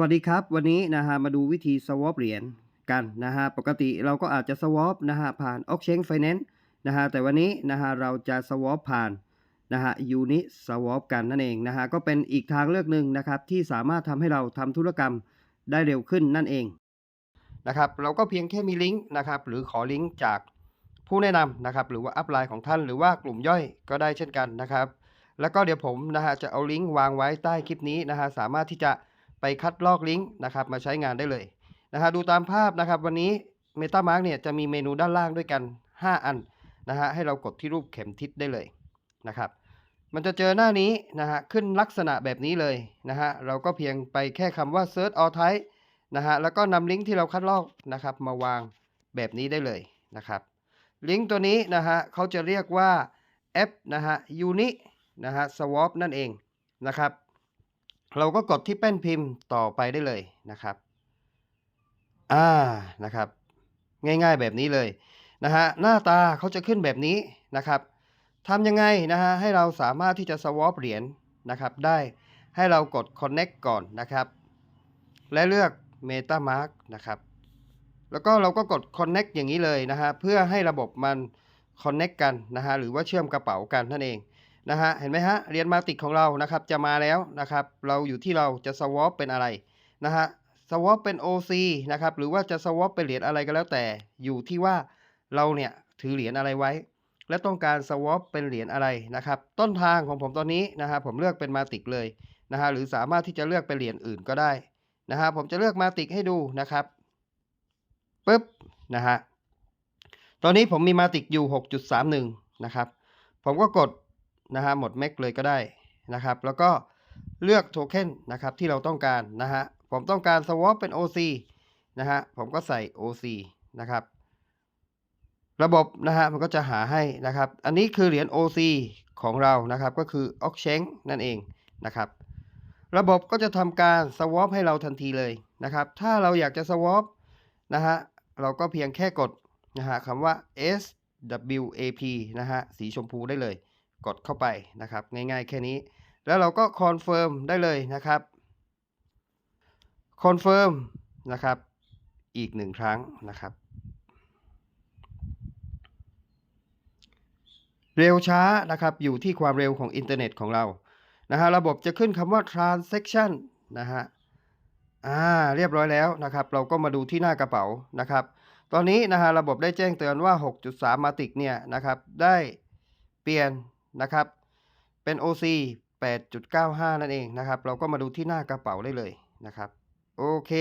วัสดีครับ วันนี้นะฮะมาดูวิธี swap เหรียญกันนะฮะปกติเราก็อาจจะ swap นะฮะผ่าน Exchange Finance นะฮะแต่วันนี้นะฮะเราจะ swap ผ่านนะฮะ Uni swap กันนั่นเองนะฮะก็เป็นอีกทางเลือกหนึ่งนะครับที่สามารถทำให้เราทำธุรกรรมได้เร็วขึ้นนั่นเองนะครับเราก็เพียงแค่มีลิงก์นะครับหรือขอลิงก์จากผู้แนะนำนะครับหรือว่าอัพไลน์ของท่านหรือว่ากลุ่มย่อยก็ได้เช่นกันนะครับ แล้วก็เดี๋ยวผมนะฮะจะเอาลิงก์วางไว้ใต้คลิปนี้นะฮะสามารถที่จะ ไปคัดลอกลิงก์นะครับมาใช้งานได้เลยนะฮะดูตามภาพนะครับ วันนี้ MetaMask เนี่ยจะมีเมนูด้านล่างด้วยกัน 5 อันนะฮะให้เรากดที่รูปเข็มทิศได้เลยนะครับ มันจะเจอหน้านี้นะฮะขึ้นลักษณะแบบนี้เลยนะฮะเราก็เพียงไปแค่คำว่า search all type นะฮะแล้วก็นำลิงก์ที่เราคัดลอกนะครับมาวางแบบนี้ได้เลยนะครับ ลิงก์ตัวนี้นะฮะเขาจะเรียกว่าแอปนะฮะ Uni นะฮะ swap นั่นเองนะครับ เราก็กดที่แป้นพิมพ์ต่อไปได้เลยนะครับ อ่า นะครับ ง่ายๆแบบนี้เลยนะฮะ หน้าตาเขาจะขึ้นแบบนี้นะครับทำยังไงนะฮะ ให้เราสามารถที่จะ swap เหรียญนะครับ ได้ให้เรากด connect ก่อนนะครับ และเลือก MetaMask นะครับ แล้วก็เราก็กด connect อย่างนี้เลยนะฮะ เพื่อให้ระบบมัน connect กันนะฮะ หรือว่าเชื่อมกระเป๋ากันนั่นเอง นะฮะเห็นไหมฮะเหรียญมาติกของเรานะครับจะมาแล้วนะครับเราอยู่ที่เราจะ swap เป็นอะไรนะฮะ swap เป็น OC นะครับหรือว่าจะ swap เป็นเหรียญอะไรก็แล้วแต่ อยู่ที่ว่าเราเนี่ยถือเหรียญอะไรไว้ และต้องการ swap เป็นเหรียญอะไรนะครับต้นทางของผมตอนนี้นะฮะผมเลือกเป็นมาติกเลยนะฮะหรือสามารถที่จะเลือกเป็นเหรียญอื่นก็ได้นะฮะผมจะเลือกมาติกให้ดูนะครับปึ๊บนะฮะตอนนี้ผมมีมาติกอยู่ 6.31 นะครับ ผมก็กด นะฮะหมดแม็กเลยก็ได้นะครับ แล้วก็เลือกโทเค็นนะครับที่เราต้องการนะฮะผมต้องการ swap เป็น OC นะฮะผมก็ใส่ OC นะครับ ระบบนะฮะมันก็จะหาให้นะครับ อันนี้คือเหรียญ OC ของเรานะครับ ก็คือ o x c h a n g นั่นเองนะครับ ระบบก็จะทำการ swap ให้เราทันทีเลยนะครับ ถ้าเราอยากจะ swap นะฮะเราก็เพียงแค่กดนะฮะคำว่า SWAP นะฮะสีชมพูได้เลย กดเข้าไปนะครับ ง่ายๆแค่นี้ แล้วเราก็คอนเฟิร์มได้เลยนะครับคอนเฟิร์มนะครับอีกหนึ่งครั้งนะครับ เร็วช้านะครับอยู่ที่ความเร็วของอินเทอร์เน็ตของเรานะฮะระบบจะขึ้นคำว่า transaction นะฮะอ่าเรียบร้อยแล้วนะครับ เราก็มาดูที่หน้ากระเป๋านะครับ ตอนนี้นะฮะระบบได้แจ้งเตือนว่า 6.3 มาติกเนี่ยนะครับ ได้เปลี่ยน นะครับ เป็น OC 8.95 นั่นเองนะครับ เราก็มาดูที่หน้ากระเป๋าได้เลยนะครับ โอเค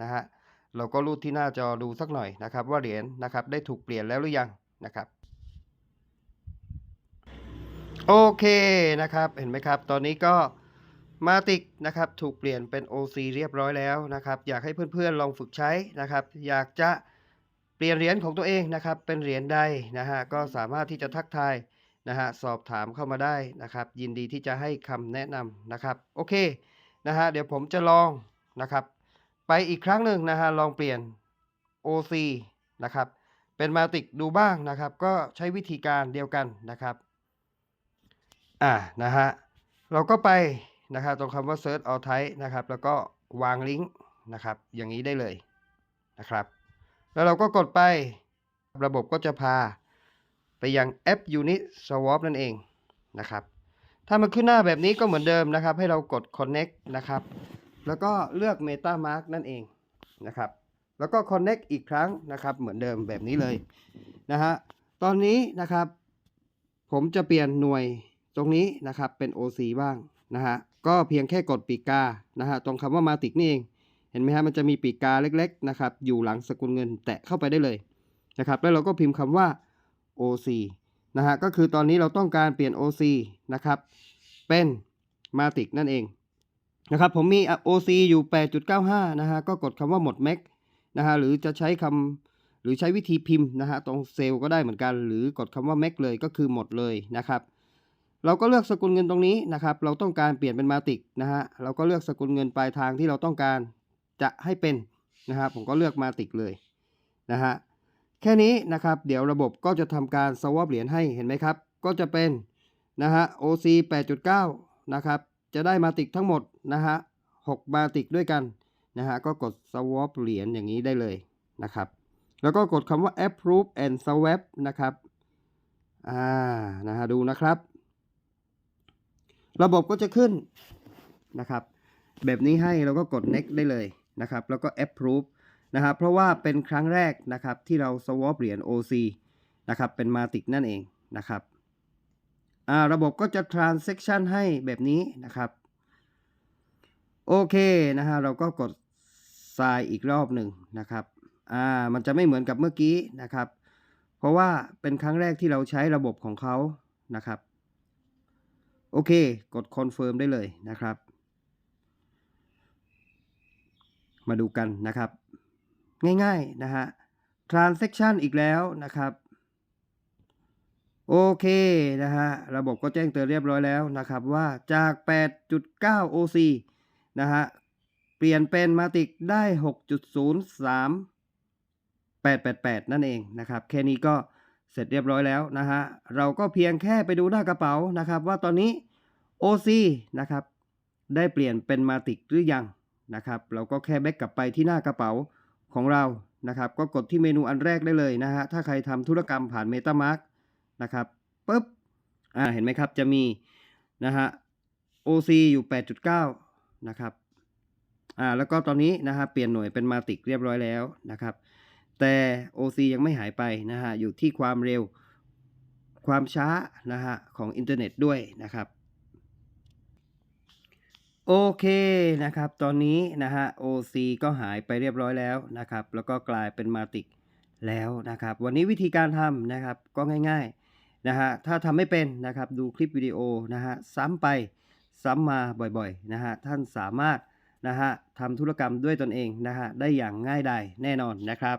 นะฮะ เราก็รูดที่หน้าจอดูสักหน่อยนะครับ ว่าเหรียญนะครับได้ถูกเปลี่ยนแล้วหรือยังนะครับ โอเคนะครับ เห็นไหมครับ ตอนนี้ก็มาติกนะครับถูกเปลี่ยนเป็น OC เรียบร้อยแล้วนะครับ อยากให้เพื่อนๆลองฝึกใช้นะครับ อยากจะเปลี่ยนเหรียญของตัวเองนะครับ เป็นเหรียญใดนะฮะก็สามารถที่จะทักทาย นะฮะสอบถามเข้ามาได้นะครับ ยินดีที่จะให้คำแนะนำนะครับโอเคนะฮะเดี๋ยวผมจะลองนะครับ ไปอีกครั้งหนึ่งนะฮะลองเปลี่ยน OC นะครับเป็นมาติกดูบ้างนะครับ ก็ใช้วิธีการเดียวกันนะครับอ่านะฮะเราก็ไปนะครับตรงคำว่า search all type นะครับ แล้วก็วางลิงก์นะครับอย่างนี้ได้เลยนะครับ แล้วเราก็กดไประบบก็จะพา ไปยังแอป Unit Swap นั่นเองนะครับ ถ้ามันขึ้นหน้าแบบนี้ก็เหมือนเดิมนะครับ ให้เรากด connect นะครับ แล้วก็เลือก MetaMask นั่นเองนะครับ แล้วก็ connect อีกครั้งนะครับ เหมือนเดิมแบบนี้เลยนะฮะ ตอนนี้นะครับ ผมจะเปลี่ยนหน่วยตรงนี้นะครับเป็น OC บ้างนะฮะ ก็เพียงแค่กดปีกา นะฮะ ตรงคำว่ามาติกนี่เอง เห็นไหมฮะ มันจะมีปีกาเล็กๆนะครับ อยู่หลังสกุลเงินแตะเข้าไปได้เลยนะครับ แล้วเราก็พิมพ์คำว่า OC นะฮะก็คือตอนนี้เราต้องการเปลี่ยน OC นะครับ เป็นมาติกนั่นเองนะครับผมมี OC อยู่ 8.95 นะฮะก็กดคำว่าหมดแม็กนะฮะหรือจะใช้คำหรือใช้วิธีพิมพ์นะฮะตรงเซลก็ได้เหมือนกัน หรือกดคำว่าแม็กเลยก็คือหมดเลยนะครับ เราก็เลือกสกุลเงินตรงนี้นะครับ เราต้องการเปลี่ยนเป็นมาติกนะฮะเราก็เลือกสกุลเงินปลายทางที่เราต้องการจะให้เป็นนะฮะผมก็เลือกมาติกเลยนะฮะ แค่นี้นะครับ เดี๋ยวระบบก็จะทำการ swap เหรียญให้เห็นไหมครับ ก็จะเป็นนะฮะ OC 8.9 นะครับ จะได้มาติกทั้งหมดนะฮะ6มาติกด้วยกันนะฮะ ก็กด swap เหรียญอย่างนี้ได้เลยนะครับ แล้วก็กดคำว่า approve and swap นะครับ อ่า นะฮะ ดูนะครับ ระบบก็จะขึ้นนะครับ แบบนี้ให้เราก็กด next ได้เลยนะครับ แล้วก็ approve นะครับเพราะว่าเป็นครั้งแรกนะครับที่เรา swap เหรียญ OC นะครับเป็น Matic นั่นเองนะครับระบบก็จะ transaction ให้แบบนี้นะครับ โอเคนะฮะเราก็กด sign อีกรอบหนึ่งนะครับอ่ามันจะไม่เหมือนกับเมื่อกี้นะครับ เพราะว่าเป็นครั้งแรกที่เราใช้ระบบของเขานะครับ โอเค กด confirm ได้เลยนะครับ มาดูกันนะครับ ง่ายๆนะฮะ transaction อีกแล้วนะครับ โอเคนะฮะ ระบบก็แจ้งเตือนเรียบร้อยแล้วนะครับว่าจาก 8.9 OC นะฮะ เปลี่ยนเป็นมาติกได้ 6.03 888 นั่นเองนะครับ แค่นี้ก็เสร็จเรียบร้อยแล้วนะฮะ เราก็เพียงแค่ไปดูหน้ากระเป๋านะครับ ว่าตอนนี้ OC นะครับ ได้เปลี่ยนเป็นมาติกหรือยังนะครับ เราก็แค่แบ็กกลับไปที่หน้ากระเป๋า ของเรานะครับ ก็กดที่เมนูอันแรกได้เลยนะฮะ ถ้าใครทำธุรกรรมผ่าน MetaMask นะครับปุ๊บอ่าเห็นไหมครับจะมีนะฮะ OC อยู่ 8.9 นะครับอ่าแล้วก็ตอนนี้นะฮะเปลี่ยนหน่วยเป็นมาติกเรียบร้อยแล้วนะครับ แต่ OC ยังไม่หายไปนะฮะอยู่ที่ความเร็วความช้านะฮะของอินเทอร์เน็ตด้วยนะครับ โอเคนะครับ ตอนนี้นะฮะ OC ก็หายไปเรียบร้อยแล้วนะครับ แล้วก็กลายเป็นมาติกแล้วนะครับ วันนี้วิธีการทำนะครับก็ง่ายๆนะฮะ ถ้าทำไม่เป็นนะครับดูคลิปวิดีโอนะฮะซ้ำไปซ้ำมาบ่อยๆนะฮะท่านสามารถนะฮะทำธุรกรรมด้วยตนเองนะฮะได้อย่างง่ายดายแน่นอนนะครับ